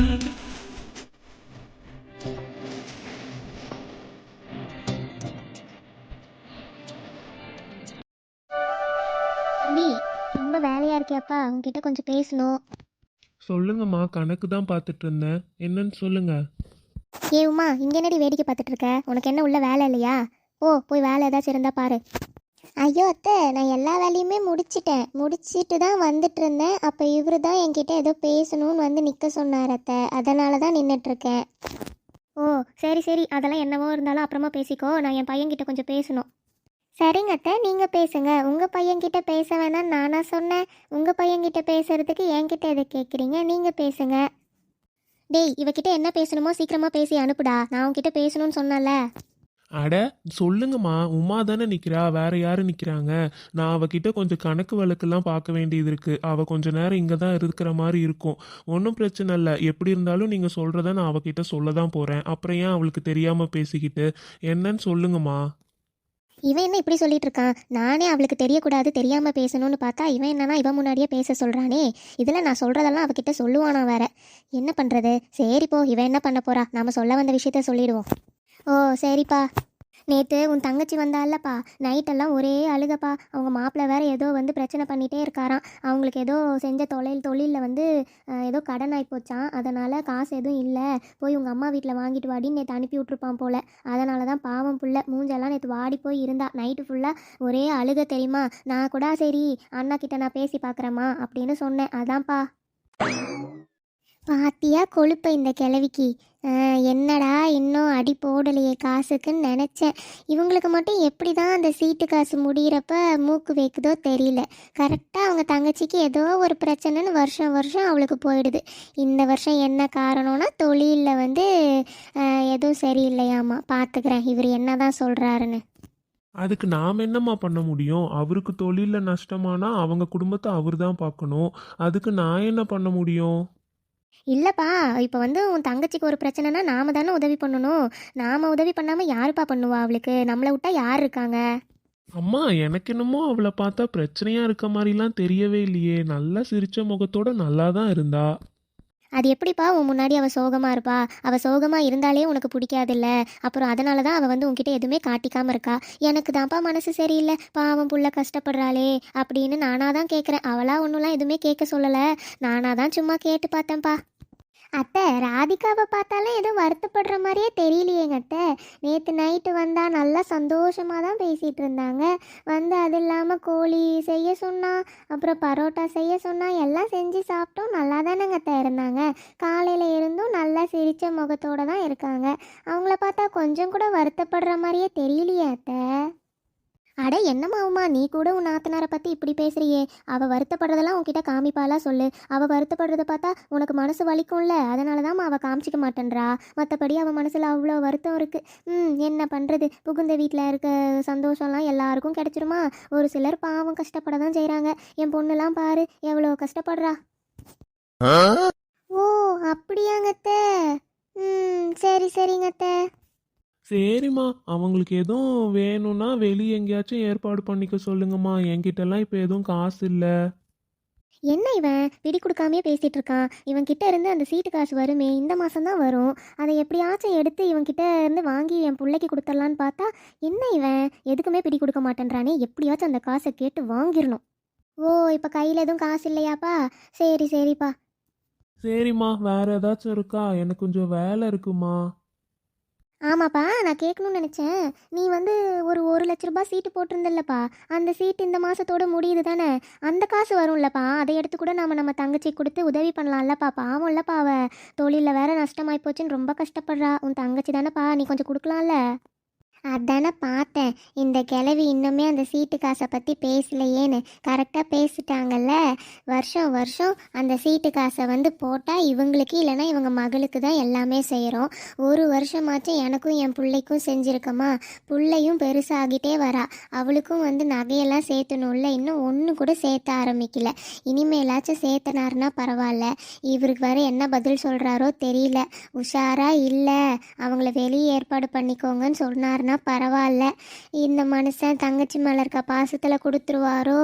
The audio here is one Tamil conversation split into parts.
கண்ணன். தம்பி ரொம்ப வேலையா இருக்கியாப்பா? உங்ககிட்ட கொஞ்சம் பேசணும். சொல்லுங்கம்மா கணக்கு தான் பார்த்துட்டு இருந்தேன். என்னன்னு சொல்லுங்க. ஏ உமா இங்க என்னடி வேடிக்கை பார்த்துட்டு இருக்க? உனக்கு என்ன உள்ள வேலை இல்லையா? ஓ போய் வேலை ஏதாச்சும் இருந்தா பாரு. ஐயோ அத்தை நான் எல்லா வேலையுமே முடிச்சிட்டேன். முடிச்சிட்டு தான் வந்துட்டு இருந்தேன் அப்போ இவரு தான் என்கிட்ட ஏதோ பேசணும்னு வந்து நிற்க சொன்னார் அத்தை. அதனால தான் நின்றுட்டு இருக்கேன் ஓ சரி சரி. அதெல்லாம் என்னவோ இருந்தாலும் அப்புறமா பேசிக்கோ. நான் என் பையன்கிட்ட கொஞ்சம் பேசணும். சரிங்க அத்தை நீங்கள் பேசுங்க. உங்கள் பையன்கிட்ட பேச வேணாம்னு நானா சொன்னேன். உங்கள் பையன்கிட்ட பேசுறதுக்கு என்கிட்ட எதை கேட்குறீங்க நீங்கள் பேசுங்க. டேய் இவகிட்ட என்ன பேசணுமோ சீக்கிரமா பேசி அனுப்புடா. நான் உன்கிட்ட பேசணும்னு சொன்னல அட சொல்லுங்கம்மா உமா தானே நிற்கிறா வேற யாரும் நிற்கிறாங்க நான் அவகிட்ட கொஞ்சம் கணக்கு வழக்கெல்லாம் பார்க்க வேண்டியது இருக்கு. அவ கொஞ்ச நேரம் இங்கே தான் இருக்கிற மாதிரி இருக்கும். ஒன்றும் பிரச்சனை இல்லை. எப்படி இருந்தாலும் நீங்கள் சொல்கிறத நான் அவகிட்ட சொல்ல தான் போகிறேன் அப்புறம் ஏன் அவளுக்கு தெரியாமல் பேசிக்கிட்டு? என்னன்னு சொல்லுங்கம்மா. இவன் என்ன இப்படி சொல்லிட்டு இருக்கான்? நானே அவளுக்கு தெரியக்கூடாது தெரியாம பேசணும்னு பார்த்தா இவன் என்னன்னா இவன் முன்னாடியே பேச சொல்றானே. இதுல நான் சொல்றதெல்லாம் அவகிட்ட சொல்லுவானா வேற. என்ன பண்றது? சரி போ இவன் என்ன பண்ண போறா? நாம சொல்ல வந்த விஷயத்த சொல்லிடுவோம். ஓ சரிப்பா. நேற்று உன் தங்கச்சி வந்தாள்லப்பா நைட்டெல்லாம் ஒரே அழுகப்பா. அவங்க மாப்பிள்ளை வேற ஏதோ வந்து பிரச்சனை பண்ணிகிட்டே இருக்காராம். அவங்களுக்கு ஏதோ செஞ்ச தொழில் தொழிலில் வந்து ஏதோ கடன் ஆகி போச்சான் அதனால் காசு எதுவும் இல்லை. போய் உங்கள் அம்மா வீட்டில் வாங்கிட்டு வாடின்னு நேற்று அனுப்பி விட்ருப்பான் போல. அதனால தான் பாவம் புள்ள. மூஞ்செல்லாம் நேற்று வாடி போய் இருந்தா. நைட்டு ஃபுல்லாக ஒரே அழுக தெரியுமா? நான் கூட சரி அண்ணா கிட்ட நான் பேசி பார்க்குறேம்மா அப்படின்னு சொன்னேன். அதான்ப்பா. பாத்தியா கொழுப்ப இந்த கிழவிக்கு? என்னடா இன்னும் அடி போடலையே காசுக்குன்னு நினச்சேன். இவங்களுக்கு மட்டும் எப்படி தான் அந்த சீட்டு காசு முடியிறப்ப மூக்கு வைக்குதோ தெரியல. கரெக்டாக அவங்க தங்கச்சிக்கு ஏதோ ஒரு பிரச்சனைன்னு வருஷம் வருஷம் அவளுக்கு போயிடுது. இந்த வருஷம் என்ன காரணம்னா தொழிலில் வந்து எதுவும் சரியில்லையாமா? பார்த்துக்கிறேன் இவர் என்ன தான் சொல்கிறாருன்னு அதுக்கு நாம் என்னம்மா பண்ண முடியும்? அவருக்கு தொழிலில் நஷ்டமானா அவங்க குடும்பத்தை அவர் தான் பார்க்கணும். அதுக்கு நான் என்ன பண்ண முடியும்? இல்லைப்பா இப்போ வந்து உன் தங்கச்சிக்கு ஒரு பிரச்சனைனா நாம தானே உதவி பண்ணணும். நாம உதவி பண்ணாமல் யாருப்பா பண்ணுவா அவளுக்கு? நம்மளை விட்டா யார் இருக்காங்க? அம்மா எனக்கு என்னமோ அவளை பார்த்தா பிரச்சனையா இருக்க மாதிரிலாம் தெரியவே இல்லையே. நல்லா சிரிச்ச முகத்தோட நல்லா தான் இருந்தா. அது எப்படிப்பா உன் முன்னாடி அவள் சோகமாக இருப்பா? அவள் சோகமாக இருந்தாலே உனக்கு பிடிக்காதுல்ல. அப்புறம் அதனால தான் அவள் வந்து உன்கிட்ட எதுவுமே காட்டிக்காம இருக்கா? எனக்கு தான்ப்பா மனசு சரியில்லை. பாவம் புள்ள கஷ்டப்படுறாளே அப்படின்னு நானாக தான் கேட்குறேன் அவளாக ஒன்றுலாம் எதுவுமே கேட்க சொல்லலை. நானாக தான் சும்மா கேட்டு பார்த்தேன்ப்பா. அத்தை ராதிகாவை பார்த்தாலே ஏதோ வருத்தப்படுற மாதிரியே தெரியலையேங்க அத்தை. நேற்று நைட்டு வந்தால் நல்லா சந்தோஷமாக தான் பேசிகிட்டு இருந்தாங்க. வந்து அது இல்லாமல் கோழி செய்ய சொன்னா அப்புறம் பரோட்டா செய்ய சொன்னா எல்லாம் செஞ்சு சாப்பிட்டோம் நல்லா தானேங்க அத்தை இருந்தாங்க. காலையில் இருந்தும் நல்லா சிரித்த முகத்தோடு தான் இருக்காங்க. அவங்கள பார்த்தா கொஞ்சம் கூட வருத்தப்படுற மாதிரியே தெரியலையே அத்தை. அட என்னம்மா உமா நீ கூட உன் நாத்தனாரை பற்றி இப்படி பேசுறியே? அவள் வருத்தப்படுறதெல்லாம் உன்கிட்ட காமிப்பாளா சொல்லு. அவள் வருத்தப்படுறத பார்த்தா உனக்கு மனசு வலிக்கும்ல? அதனால தான் அவள் காமிச்சிக்க மாட்டேன்றா. மற்றபடி அவள் மனசில் அவ்வளோ வருத்தம் இருக்குது ம் என்ன பண்ணுறது புகுந்த வீட்டில் இருக்க சந்தோஷம்லாம் எல்லாருக்கும் கிடைச்சிருமா? ஒரு சிலர் பாவம் கஷ்டப்பட தான் செய்கிறாங்க என் பொண்ணுலாம் பாரு எவ்வளோ கஷ்டப்படுறா. ஓ அப்படியாங்கத்த. ம் சரி சரிங்கத்த. சரிம்மா அவங்களுக்கு எதுவும் வேணும்னா வெளியே எங்கேயாச்சும் ஏற்பாடு பண்ணிக்க சொல்லுங்கம்மா. என்கிட்டலாம் இப்போ எதுவும் காசு இல்லை. என்ன இவன்? பிடி கொடுக்காமே பேசிட்டு இருக்கான். இவன் கிட்ட இருந்து அந்த சீட்டு காசு வருமே இந்த மாசம் தான் வரும். அதை எப்படியாச்சும் எடுத்து இவன் கிட்ட இருந்து வாங்கி என் பிள்ளைக்கு கொடுத்துடலான்னு பார்த்தா என்ன இவன்? எதுக்குமே பிடி கொடுக்க மாட்டேன்றானே. எப்படியாச்சும் அந்த காசை கேட்டு வாங்கிடணும். ஓ இப்போ கையில் எதுவும் காசு இல்லையாப்பா? சரி சரிப்பா. சரிம்மா வேற ஏதாச்சும் இருக்கா? எனக்கு கொஞ்சம் வேலை இருக்குமா? ஆமாப்பா நான் கேட்கணும்னு நினச்சேன். நீ வந்து ஒரு ஒரு லட்ச ரூபாய் சீட்டு போட்டிருந்தல்லப்பா. அந்த சீட்டு இந்த மாதத்தோட முடியுது தானே அந்த காசு வரும்லப்பா. அதை எடுத்து கூட நாம் நம்ம தங்கச்சி கொடுத்து உதவி பண்ணலாம்லப்பா. பாவம் இல்லப்பா அவள் தொழிலில் வேற நஷ்டமாயிப்போச்சுன்னு ரொம்ப கஷ்டப்படுறா. உன் தங்கச்சி தானேப்பா. நீ கொஞ்சம் கொடுக்கலாம்ல? அதானே பார்த்தேன். இந்த கிழவி இன்னுமே அந்த சீட்டு காசை பற்றி பேசலையேன்னு. கரெக்டாக பேசிட்டாங்கல்ல. வருஷம் வருஷம் அந்த சீட்டு காசை வந்து போட்டால் இவங்களுக்கு இல்லைனா இவங்க மகளுக்கு தான் எல்லாமே செய்கிறோம் ஒரு வருஷமாச்சும் எனக்கும் என் பிள்ளைக்கும் செஞ்சுருக்கமா? பிள்ளையும் பெருசாகிட்டே வரா. அவளுக்கும் வந்து நகையெல்லாம் சேர்த்தணும்ல. இன்னும் ஒன்று கூட சேர்த்த ஆரம்பிக்கல. இனிமேலாச்சும் சேர்த்தனாருன்னா பரவாயில்ல. இவருக்கு வேறு என்ன பதில் சொல்கிறாரோ தெரியல. உஷாராக இல்லை. அவங்கள வெளியே ஏற்பாடு பண்ணிக்கோங்கன்னு சொன்னாருன்னா பரவாயில்ல இந்த மனுஷன் தங்கச்சி மேலே இருக்க பாசத்தில் கொடுத்துருவாரோ?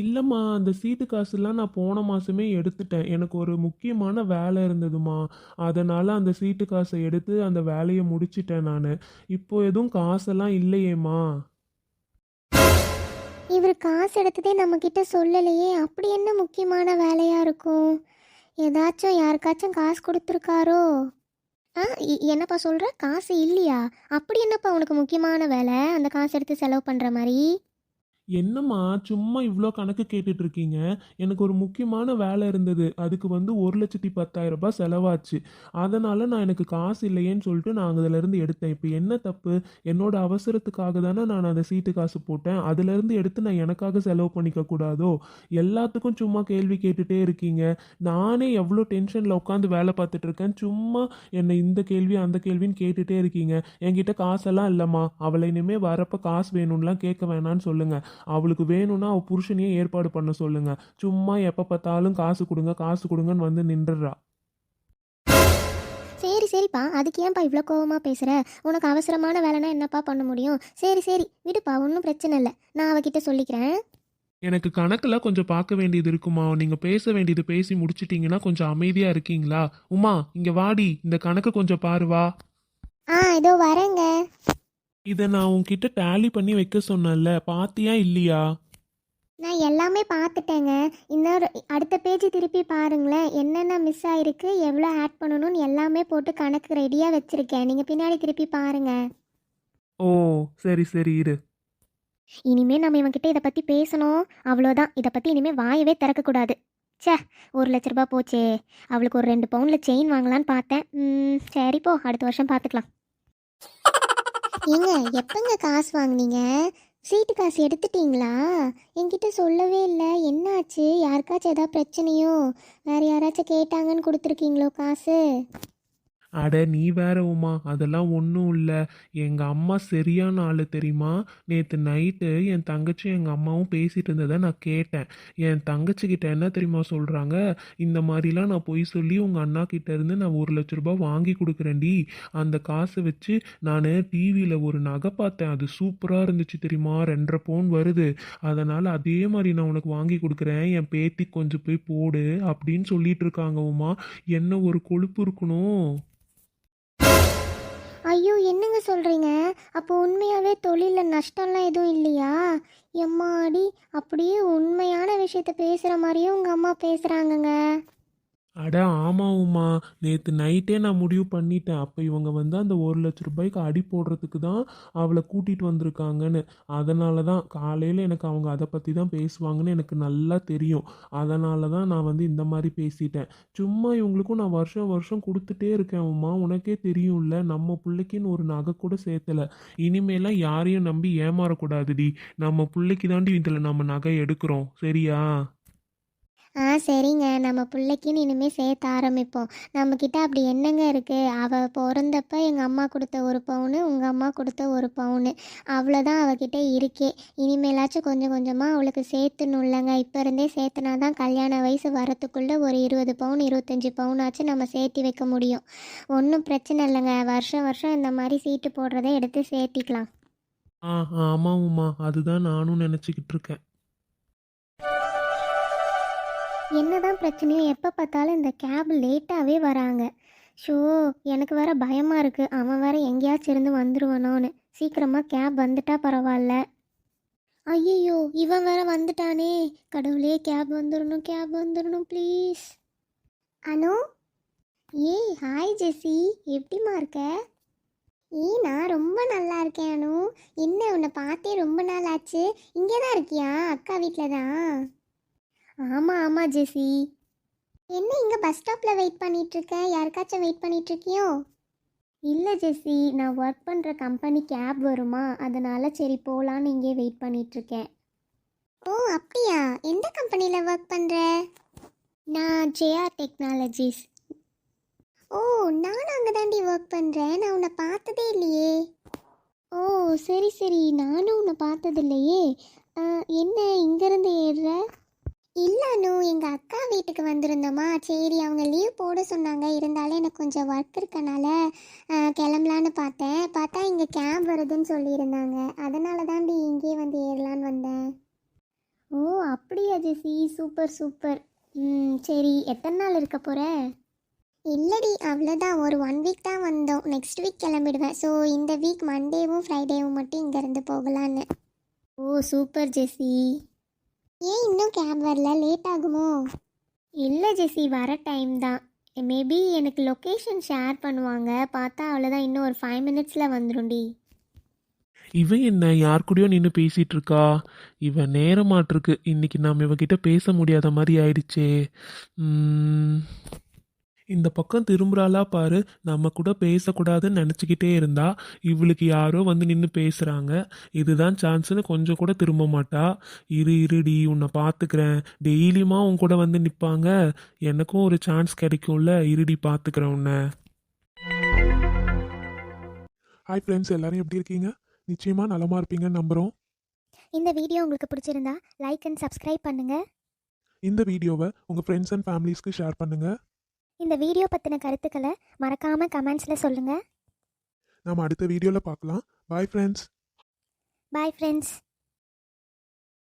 இல்லைம்மா அந்த சீட்டு காசுலாம் நான் போன மாதமே எடுத்துட்டேன். எனக்கு ஒரு முக்கியமான வேலை இருந்ததுமா அதனால் அந்த சீட்டு காசை எடுத்து அந்த வேலையை முடிச்சிட்டேன் நான். இப்போ எதுவும் காசெல்லாம் இல்லையேம்மா. இவர் காசு எடுத்ததே நம்மக்கிட்ட சொல்லலையே. அப்படி என்ன முக்கியமான வேலையாக இருக்கும்? ஏதாச்சும் யாருக்காச்சும் காசு கொடுத்துருக்காரோ? ஆ இ- என்னப்பா சொல்கிற காசு இல்லையா? அப்படி என்னப்பா உனக்கு முக்கியமான வேலை? அந்த காசு எடுத்து செலவு பண்ணுற மாதிரி? என்னம்மா சும்மா இவ்வளோ கணக்கு கேட்டுட்டு இருக்கீங்க எனக்கு ஒரு முக்கியமான வேலை இருந்தது. அதுக்கு வந்து ஒரு லட்சத்தி பத்தாயிரம் ரூபாய் செலவாச்சு. அதனால நான் எனக்கு காசு இல்லையேன்னு சொல்லிட்டு நான் அதுலேருந்து எடுத்தேன். இப்போ என்ன தப்பு? என்னோட அவசரத்துக்காக தானே நான் அந்த சீட்டு காசு போட்டேன். அதுலேருந்து எடுத்து நான் எனக்காக செலவு பண்ணிக்க கூடாதோ? எல்லாத்துக்கும் சும்மா கேள்வி கேட்டுட்டே இருக்கீங்க. நானே எவ்வளோ டென்ஷனில் உட்காந்து வேலை பார்த்துட்டு இருக்கேன் சும்மா என்னை இந்த கேள்வி அந்த கேள்வின்னு கேட்டுட்டே இருக்கீங்க. என்கிட்ட காசெல்லாம் இல்லைம்மா. அவளை இனிமேல் வரப்போ காசு வேணும்லாம் கேட்க வேணான்னு சொல்லுங்கள் அவளுக்கு வேணும்னா அவள் புருஷனையே ஏற்பாடு பண்ண சொல்லுங்க. சும்மா எப்போ பார்த்தாலும் காசு கொடுங்க காசு கொடுங்கன்னு வந்து நின்றுடுறா. சரி சரிப்பா. அதுக்கு ஏன்ப்பா இவ்வளோ கோவமாக பேசுகிற உனக்கு அவசரமான வேலைனா என்னப்பா பண்ண முடியும்? சரி சரி. விடுப்பா ஒன்றும் பிரச்சனை இல்லை. நான் அவகிட்ட சொல்லிக்கிறேன். எனக்கு கணக்கில் கொஞ்சம் பார்க்க வேண்டியது இருக்குமா? நீங்கள் பேச வேண்டியது பேசி முடிச்சிட்டிங்கன்னா கொஞ்சம் அமைதியாக இருக்கீங்களா? உமா இங்கே வாடி. இந்த கணக்கு கொஞ்சம் பாரு வா. ஆ இதோ வரேங்க. இதை நான் உன்கிட்ட டேலி பண்ணி வைக்க சொன்னேன்ல பாத்தியா இல்லையா? நான் எல்லாமே பார்த்துட்டேங்க இன்னொரு அடுத்த பேஜ் திருப்பி பாருங்களேன். என்னென்ன மிஸ் ஆயிருக்கு எவ்வளோ ஆட் பண்ணணும்னு எல்லாமே போட்டு கணக்கு ரெடியாக வச்சுருக்கேன். நீங்கள் பின்னாடி திருப்பி பாருங்க. ஓ சரி சரி இரு. இனிமேல் நம்ம இவன்கிட்ட இதை பற்றி பேசணும். அவ்வளோதான். இதை பற்றி இனிமேல் வாயவே திறக்கக்கூடாது ச்சே ஒரு லட்ச ரூபாய் போச்சே. அவளுக்கு ஒரு ரெண்டு பவுனில் செயின் வாங்கலான்னு பார்த்தேன். ம், சரி போ. அடுத்த வருஷம் பார்த்துக்கலாம் ஏங்க எப்பங்க காசு வாங்குனீங்க? சீட்டு காசு எடுத்துட்டீங்களா? என்கிட்ட சொல்லவே இல்லை. என்னாச்சு? யாருக்காச்சும் ஏதாவது பிரச்சனையோ? வேறு யாராச்சும் கேட்டாங்கன்னு கொடுத்துருக்கீங்களோ காசு? அட நீ வேற உமா அதெல்லாம் ஒன்றும் இல்லை. எங்கள் அம்மா சரியான ஆள் தெரியுமா? நேற்று நைட்டு என் தங்கச்சியும் எங்கள் அம்மாவும் பேசிகிட்டு இருந்ததை நான் கேட்டேன். என் தங்கச்சிக்கிட்ட என்ன தெரியுமா சொல்கிறாங்க இந்த மாதிரிலாம் நான் பொய் சொல்லி உங்கள் அண்ணா கிட்டேருந்து நான் ஒரு லட்ச ரூபாய் வாங்கி கொடுக்குறேன்டி. அந்த காசை வச்சு நான் டிவியில் ஒரு நகை பார்த்தேன். அது சூப்பராக இருந்துச்சு தெரியுமா? ரெண்டரை பவுன் வருது. அதனால் அதே மாதிரி நான் உனக்கு வாங்கி கொடுக்குறேன். என் பேத்தி கொஞ்சம் போய் போடு அப்படின்னு சொல்லிட்டு இருக்காங்க உமா. என்ன ஒரு கொழுப்பு இருக்கணும். என்னங்க சொல்கிறீங்க அப்போ உண்மையாகவே தொழிலில் நஷ்டம்லாம் எதுவும் இல்லையா? எம்மாடி அப்படியே உண்மையான விஷயத்த பேசுகிற மாதிரியே உங்கள் அம்மா பேசுகிறாங்கங்க அட ஆமாவும்மா. நேற்று நைட்டே நான் முடிவு பண்ணிட்டேன். அப்போ இவங்க வந்து அந்த ஒரு லட்ச ரூபாய்க்கு அடி போடுறதுக்கு தான் அவளை கூட்டிகிட்டு வந்திருக்காங்கன்னு. அதனால தான் காலையில் எனக்கு அவங்க அதை பற்றி தான் பேசுவாங்கன்னு எனக்கு நல்லா தெரியும். அதனால தான் நான் வந்து இந்த மாதிரி பேசிட்டேன். சும்மா இவங்களுக்கும் நான் வருஷம் வருஷம் கொடுத்துட்டே இருக்கேன் உமா உனக்கே தெரியும்ல. நம்ம பிள்ளைக்குன்னு ஒரு நகை கூட சேர்த்தல. இனிமேலாம் யாரையும் நம்பி ஏமாறக்கூடாதுடி. நம்ம பிள்ளைக்கு தாண்டி இதில் நம்ம நகை எடுக்கிறோம். சரியா? ஆ சரிங்க. நம்ம பிள்ளைக்குன்னு இனிமேல் சேர்த்த ஆரம்பிப்போம். நம்மக்கிட்ட அப்படி என்னங்க இருக்குது அவள் பிறந்தப்ப எங்கள் அம்மா கொடுத்த ஒரு பவுனு உங்கள் அம்மா கொடுத்த ஒரு பவுனு. அவ்வளோதான் அவகிட்ட இருக்கே. இனிமேலாச்சும் கொஞ்சம் கொஞ்சமாக அவளுக்கு சேர்த்துணுல்லங்க இப்போ இருந்தே சேர்த்துனா தான் கல்யாண வயசு வரத்துக்குள்ளே ஒரு இருபது பவுன் இருபத்தஞ்சி பவுனாச்சும் நம்ம சேர்த்து வைக்க முடியும். ஒன்றும் பிரச்சனை இல்லைங்க. வருஷம் வருஷம் இந்த மாதிரி சீட்டு போடுறதை எடுத்து சேர்த்திக்கலாம். ஆ ஆமாவும்மா. அதுதான் நானும் நினச்சிக்கிட்டு இருக்கேன். என்னதான் பிரச்சனையோ எப்போ பார்த்தாலும் இந்த கேப் லேட்டாகவே வராங்க. ஷோ எனக்கு வேற பயமாக இருக்குது அவன் வேற எங்கேயாச்சும் இருந்து வந்துடுவானோன்னு சீக்கிரமாக கேப் வந்துட்டா பரவாயில்ல ஐயோ இவன் வேற வந்துட்டானே. கடவுளே கேப் வந்துடணும் கேப் வந்துடணும் ப்ளீஸ் அனு? ஏய் ஹாய் ஜெஸி எப்படிம்மா இருக்க? ஏ நான் ரொம்ப நல்லா இருக்கேன் அனு. என்ன உன்னை பார்த்தே ரொம்ப நாள் ஆச்சு. இங்கே தான் இருக்கியா? அக்கா வீட்டில் தான் ஆமாம் ஆமாம் ஜெசி. என்ன இங்கே பஸ் ஸ்டாப்பில் வெயிட் பண்ணிகிட்ருக்கேன் யாருக்காச்சும் வெயிட் பண்ணிகிட்ருக்கியோ இல்லை ஜெசி. நான் ஒர்க் பண்ணுற கம்பெனி கேப் வருமா? அதனால் சரி போகலான்னு இங்கே வெயிட் பண்ணிகிட்ருக்கேன் ஓ அப்படியா? எந்த கம்பெனியில் ஒர்க் பண்ணுற நான் ஜேஆர் டெக்னாலஜிஸ் ஓ நான் அங்கே தாண்டி ஒர்க் பண்ணுறேன் நான் உன்னை பார்த்ததே இல்லையே. ஓ சரி சரி. நானும் உன்னை பார்த்ததில்லையே. என்ன இங்கேருந்து ஏறுற? இல்லை அனு எங்கள் அக்கா வீட்டுக்கு வந்திருந்தோமா. சரி அவங்க லீவ் போட சொன்னாங்க. இருந்தாலும் எனக்கு கொஞ்சம் ஒர்க் இருக்கனால கிளம்பலான்னு பார்த்தேன். பார்த்தா இங்கே கேப் வருதுன்னு சொல்லியிருந்தாங்க. அதனால தாண்டி இங்கேயே வந்து ஏறலான்னு வந்தேன். ஓ அப்படியா ஜெசி. Super super. ம் சரி. எத்தனை நாள் இருக்க போகிற இல்லடி அவ்வளோதான் ஒரு ஒன் வீக் தான் வந்தோம். நெக்ஸ்ட் வீக் கிளம்பிடுவேன். ஸோ இந்த வீக் மண்டேவும் ஃப்ரைடேவும் மட்டும் இங்கேருந்து போகலான்னு. Oh super Jessie. ஏன் இன்னும் கேப் வரல? லேட் ஆகுமோ? இல்லை ஜெசி வர டைம் தான். மேபி எனக்கு லொக்கேஷன் ஷேர் பண்ணுவாங்க. பார்த்தா அவ்வளோதான் இன்னும் ஒரு ஃபைவ் மினிட்ஸில் வந்துடும்டி இவன் என்ன? யார் கூடயோ நின்று பேசிட்டு இருக்கா? இவன் நேரமாட்டிருக்கு. இன்னைக்கு நாம் இவகிட்ட பேச முடியாத மாதிரி ஆயிடுச்சே. இந்த பக்கம் திரும்புறாளா பாரு. நம்ம கூட பேசக்கூடாதுன்னு நினச்சிக்கிட்டே இருந்தா இவளுக்கு யாரோ வந்து நின்று பேசுகிறாங்க இதுதான் சான்ஸ்னு கொஞ்சம் கூட திரும்ப மாட்டா. இரு இருடி உன்னை பார்த்துக்கிறேன் டெய்லியுமா உன் கூட வந்து நிற்பாங்க எனக்கும் ஒரு சான்ஸ் கிடைக்கும்ல. இருடி பார்த்துக்கிறேன் உன்னை. ஹாய் ஃப்ரெண்ட்ஸ் எல்லாரும் எப்படி இருக்கீங்க? நிச்சயமா நலமா இருப்பீங்கன்னு நம்புறோம். இந்த வீடியோ உங்களுக்கு பிடிச்சிருந்தா லைக் அண்ட் சப்ஸ்கிரைப் பண்ணுங்கள் இந்த வீடியோவை உங்க ஃப்ரெண்ட்ஸ் அண்ட் ஃபேமிலிஸ்க்கு ஷேர் பண்ணுங்க. இந்த வீடியோ பற்றின கருத்துக்களை மறக்காமல் கமெண்ட்ஸில் சொல்லுங்கள் நாம அடுத்த வீடியோல பார்க்கலாம் பாய் ஃப்ரெண்ட்ஸ் பாய் ஃப்ரெண்ட்ஸ்